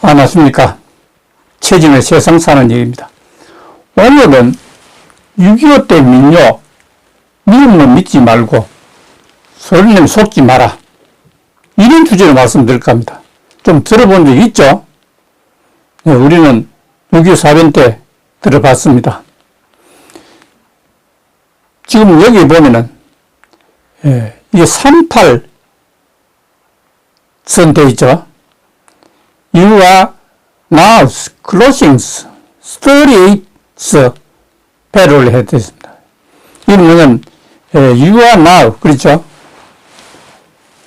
안녕하십니까. 최진의 세상 사는 얘기입니다. 오늘은 6.25 때 민요, 미움은 믿지 말고, 소리는 속지 마라. 이런 주제로 말씀드릴까 합니다. 좀 들어본 적 있죠? 네, 우리는 6.25 사변 때 들어봤습니다. 지금 여기 보면은, 예, 이게 38선 돼 있죠? You are now closing 38 배를 해드렸습니다. 이는 뭐냐면, 예, you are now, 그렇죠?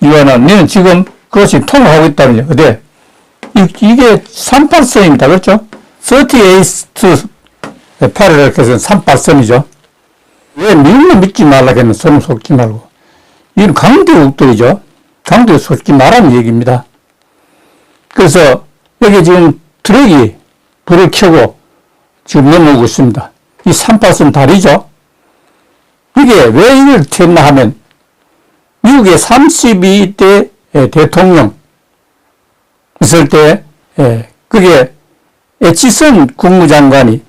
you are now. 너는 지금 그것이 통하고 있다는. 어디? 이- 이게 38선입니다. 그렇죠? 38 8을 이렇게 해서 38선이죠. 왜 미국만 믿지 말라 했는 손을 속지 말고. 이건 강대국들이죠. 강대 속지 말라는 얘기입니다. 그래서 여기 지금 트럭이 불을 켜고 지금 넘어오고 있습니다. 이 38선 다리죠. 이게 왜 이걸 튀었나 하면 미국의 32대 대통령 있을 때 예, 그게 에치슨 국무장관이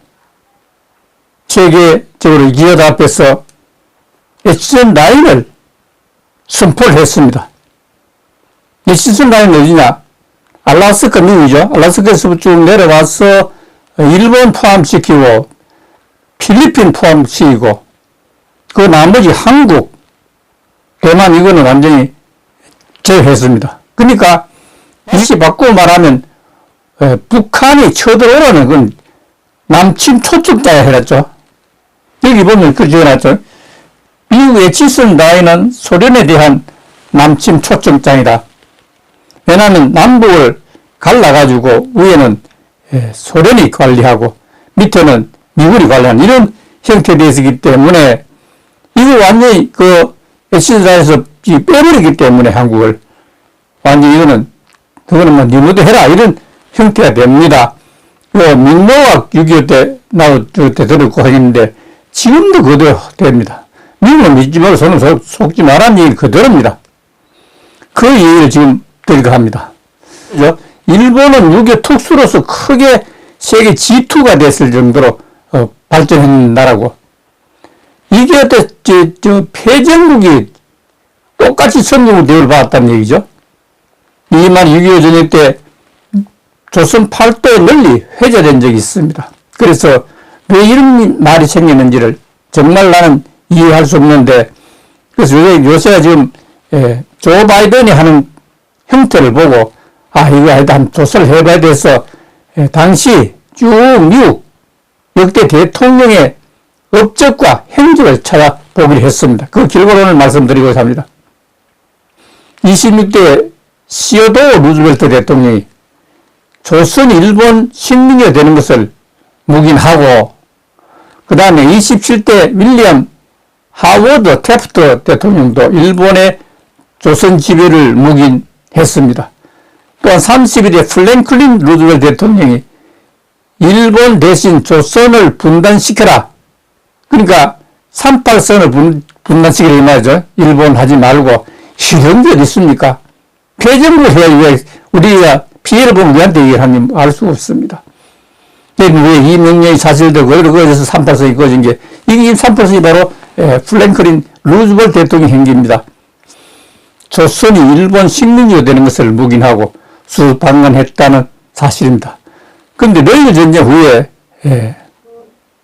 세계적으로 기업 앞에서 에치슨 라인을 선포를 했습니다. 에치슨 라인은 어디냐? 알라스카 미국이죠. 알라스카에서 쭉 내려와서 일본 포함시키고 필리핀 포함시키고 그 나머지 한국, 대만 이거는 완전히 제외했습니다. 그러니까 이시 바꾸고 말하면 에, 북한이 쳐들어오라는 건 남침 초축자야 해놨죠. 여기 보면 그 지어놨죠. 미국의 지선 라인은 소련에 대한 남침 초청장이다. 왜냐하면 남북을 갈라가지고 위에는 예, 소련이 관리하고 밑에는 미국이 관리하는 이런 형태에 되어 있기 때문에 이거 완전히 그 에시드라에서 빼버리기 때문에 한국을 완전히 이거는 그거는 뭐 니모도 해라 이런 형태가 됩니다. 그 민노학 6.25때 나올 때 들었고 하겠는데 지금도 그대로 됩니다. 미국은 믿지 말고 속- 속지 말라는 얘기 그대로입니다. 그 얘기를 지금 드리고 합니다. 그죠? 일본은 유교 특수로서 크게 세계 G2가 됐을 정도로 어, 발전한 나라고 이게 어때 패전국이 똑같이 선진국 대우를 받았다는 얘기죠. 이만 6.25 전쟁 때 조선 팔도에 널리 회자된 적이 있습니다. 그래서 왜 이런 말이 생기는지를 정말 나는 이해할 수 없는데 그래서 요새, 요새가 지금 예, 조 바이든이 하는 형태를 보고 아 이거 일단 조사를 해봐야 돼서 예, 당시 쭉 미국 역대 대통령의 업적과 행적을 찾아보기로 했습니다. 그 결과를 오늘 말씀드리고 합니다. 26대 시어도 루즈벨트 대통령이 조선 일본 식민지가 되는 것을 묵인하고 그 다음에 27대 윌리엄 하워드 테프트 대통령도 일본의 조선 지배를 묵인했습니다. 또한 31대 플랭클린 루즈벨트 대통령이 일본 대신 조선을 분단시켜라. 그러니까 38선을 분, 분단시키라 이 말이죠. 일본 하지 말고 이런 게 있습니까? 패전국을 해야 왜 우리가 피해를 보면 우리한테 얘기를 하면 알 수가 없습니다. 왜 이 명령이 사실되고 거에서 38선이 꺼진 게 이게 38선이 바로 에, 플랭클린 루즈벨트 대통령 행기입니다. 조선이 일본 식민지가 되는 것을 묵인하고 수방관했다는 사실입니다. 그런데 러일 전쟁 후에 예,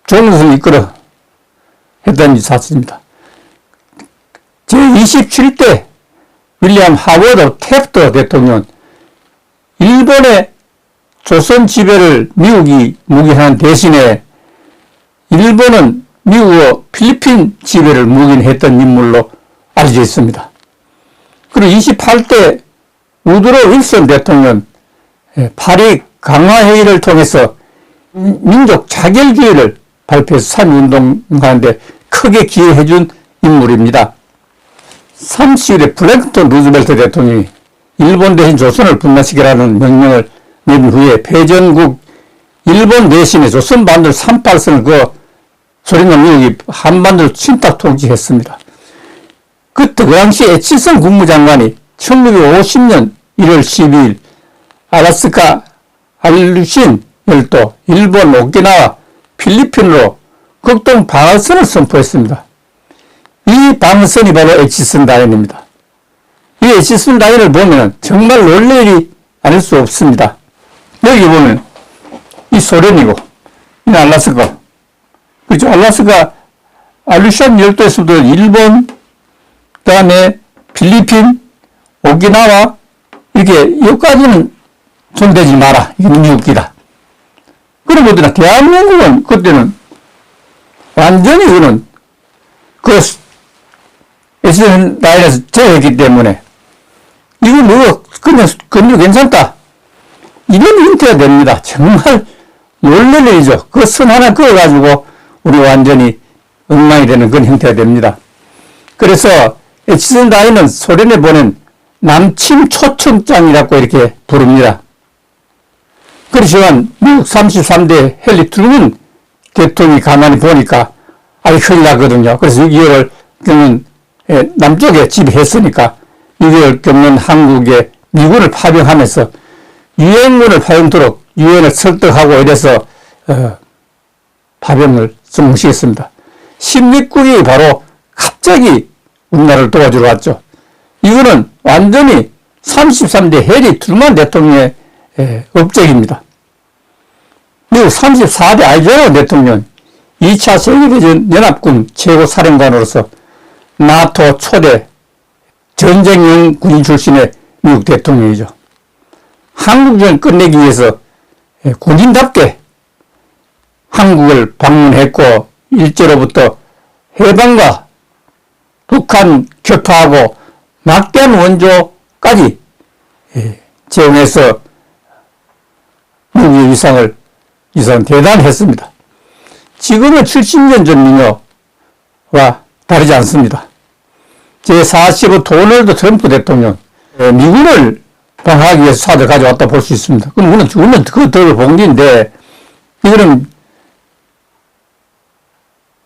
종것을 이끌어 했다는 사실입니다. 제27대 윌리엄 하워드 탭터 대통령은 일본의 조선 지배를 미국이 묵인하는 대신에 일본은 미국의 필리핀 지배를 묵인했던 인물로 알려져 있습니다. 그리고 28대 우드로 윌슨 대통령 예, 파리 강화회의를 통해서 민족 자결주의를 발표해서 산운동하는데 크게 기여해준 인물입니다. 30일에 플랭크톤 루즈벨트 대통령이 일본 대신 조선을 분단시키라는 명령을 내린 후에 패전국 일본 대신에 조선 반도를 38선을 그 소련과 미국이 한반도를 침탁 통치했습니다. 그때 그 당시 에치슨 국무장관이 1950년 1월 12일 아라스카 알루신 열도, 일본 오키나와 필리핀으로 극동 방어선을 선포했습니다. 이 방어선이 바로 에치슨 라인입니다. 이 에치슨 라인을 보면 정말 놀래일이 아닐 수 없습니다. 여기 보면 이 소련이고 이 알라스카. 그죠? 알라스카 알루션 열도에서도 일본 그 다음에 필리핀 오키나와 이렇게 여기까지는 손대지 마라. 이게 미국이다. 그러거든 대한민국은 그때는 완전히 그는 그 에스전 라인에서 제외했기 때문에 이거 뭐 그냥 그냥 괜찮다 이런 형태가 됩니다 정말 놀랄 일이죠 그 선 하나 그어가지고 우리 완전히 엉망이 되는 그런 형태가 됩니다 그래서 에치슨 라인은 소련에 보낸 남침 초청장이라고 이렇게 부릅니다. 그렇지만 미국 33대 헨리 트루먼 대통령이 가만히 보니까 아이 큰일 나거든요. 그래서 6개월 겪는 예, 남쪽에 지배했으니까 6개월 겪는 한국에 미군을 파병하면서 유엔군을 파병토록 유엔을 설득하고 이래서 어, 파병을 성공시켰습니다. 16국이 바로 갑자기 우리나라를 도와주러 왔죠. 이거는 완전히 33대 해리 트루만 대통령의 예, 업적입니다. 미국 34대 아이젠호 대통령 2차 세계대전 연합군 최고 사령관으로서 나토 초대 전쟁용 군인 출신의 미국 대통령이죠. 한국전을 끝내기 위해서 예, 군인답게 한국을 방문했고 일제로부터 해방과 북한 격파하고 막대한 원조까지 예, 제공해서 미국의 위상을 위상 대단했습니다. 지금은 70년 전 민요와 다르지 않습니다. 제45 도널드 트럼프 대통령 예, 미군을 방하기 위해서 사들 가져왔다 볼 수 있습니다. 그럼 우리는 우리는 그덜 봉기인데 이거는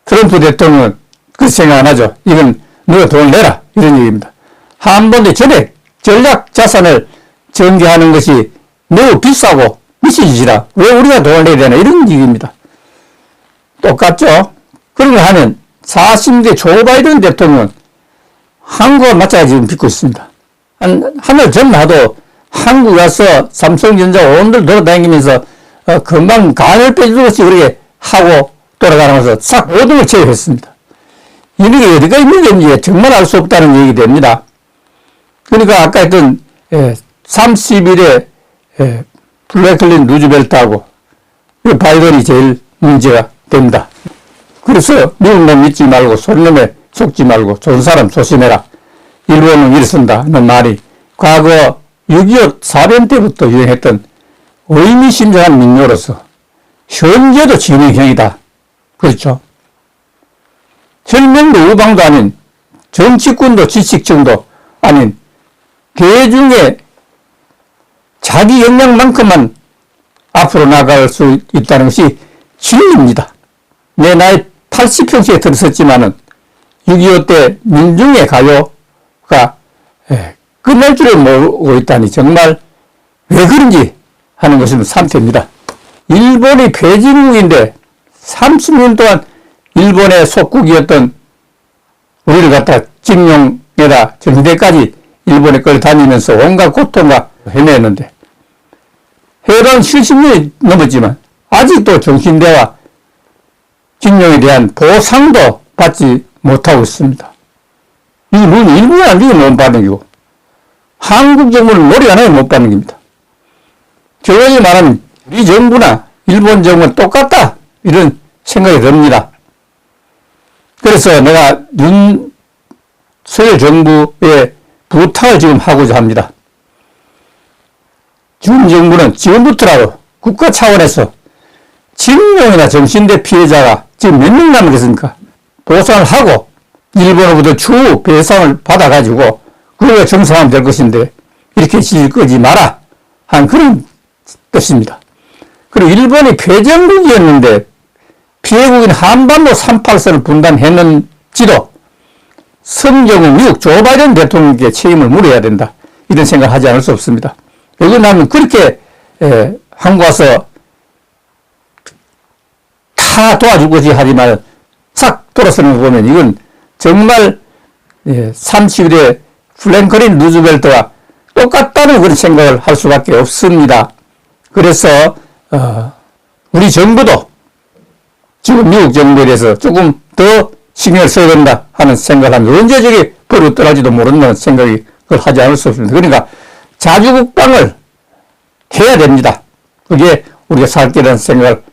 트럼프 대통령은 그 생각 안 하죠. 이건 너가 돈을 내라 이런 얘기입니다. 한 번도 전액 전략 자산을 전개하는 것이 매우 비싸고 미친 짓이라 왜 우리가 돈을 내야 되나 이런 얘기입니다. 똑같죠? 그런 걸 하면 40대 조 바이든 대통령은 한국과 마찬가지 지금 빚고 있습니다. 한, 한달 전나도 한국 가서 삼성전자 온들 돌아다니면서 어, 금방 간을 빼주는 것이 그렇게 하고 돌아가면서 싹 모든 걸 제외했습니다. 이런 게 어디가 있는 건지 정말 알 수 없다는 얘기 됩니다. 그러니까 아까 했던 예, 30일에 예, 블랙클린 루즈벨트하고 바이든이 제일 문제가 됩니다. 그래서 미국 놈 믿지 말고 소련놈에 속지 말고 좋은 사람 조심해라. 일본은 일쓴다는 말이 과거 6.25 사변 때부터 유행했던 의미심장한 민요로서 현재도 진행형이다. 그렇죠. 혈맹도 우방도 아닌 정치권도 지식정도 아닌 대중의 자기 역량만큼만 앞으로 나갈 수 있다는 것이 진리입니다. 내 나이 80평시에 들었었지만은 6.25 때 민중의 가요가 예, 끝날 줄을 모르고 있다니 정말 왜 그런지 하는 것은 산태입니다. 일본이 패진국인데 30년 동안 일본의 속국이었던 우리를 갖다 징용에다 정대까지 일본에 끌다니면서 온갖 고통과 헤매는데 해방 70년이 넘었지만 아직도 정신대와 징용에 대한 보상도 받지 못하고 있습니다. 뭐 일본이 아니고 거고 한국 정부는 머리 하나에 못 받는 겁니다. 저희 말하는 우리 정부나 일본 정부는 똑같다 이런 생각이 듭니다. 그래서 내가 윤석열 정부에 부탁을 지금 하고자 합니다. 준 정부는 지금부터라도 국가 차원에서 징용이나 정신대 피해자가 지금 몇 명 남았겠습니까? 보상을 하고 일본으로부터 추후 배상을 받아가지고 그걸 정상화하면 될 것인데 이렇게 질 거지 마라 한 그런 뜻입니다. 그리고 일본이 패전국이었는데 피해국인 한반도 38선을 분단했는지도 성경은 미국 조 바이든 대통령에게 책임을 물어야 된다. 이런 생각을 하지 않을 수 없습니다. 나는 그렇게 에, 한국 와서 다 도와줄 거지 하지만 싹 돌아서는 거 보면 이건 정말 예, 31대 플랭커린 루즈벨트와 똑같다는 그런 생각을 할 수밖에 없습니다. 그래서 어, 우리 정부도 지금 미국 정부에 대해서 조금 더 신경을 써야 된다 하는 생각을 합니다. 언제 저게 버릇 떠날지도 모른다는 그걸 하지 않을 수 없습니다. 그러니까 자주국방을 해야 됩니다. 그게 우리가 살 길이라는 생각을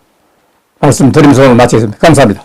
말씀드리면서 오늘 마치겠습니다. 감사합니다.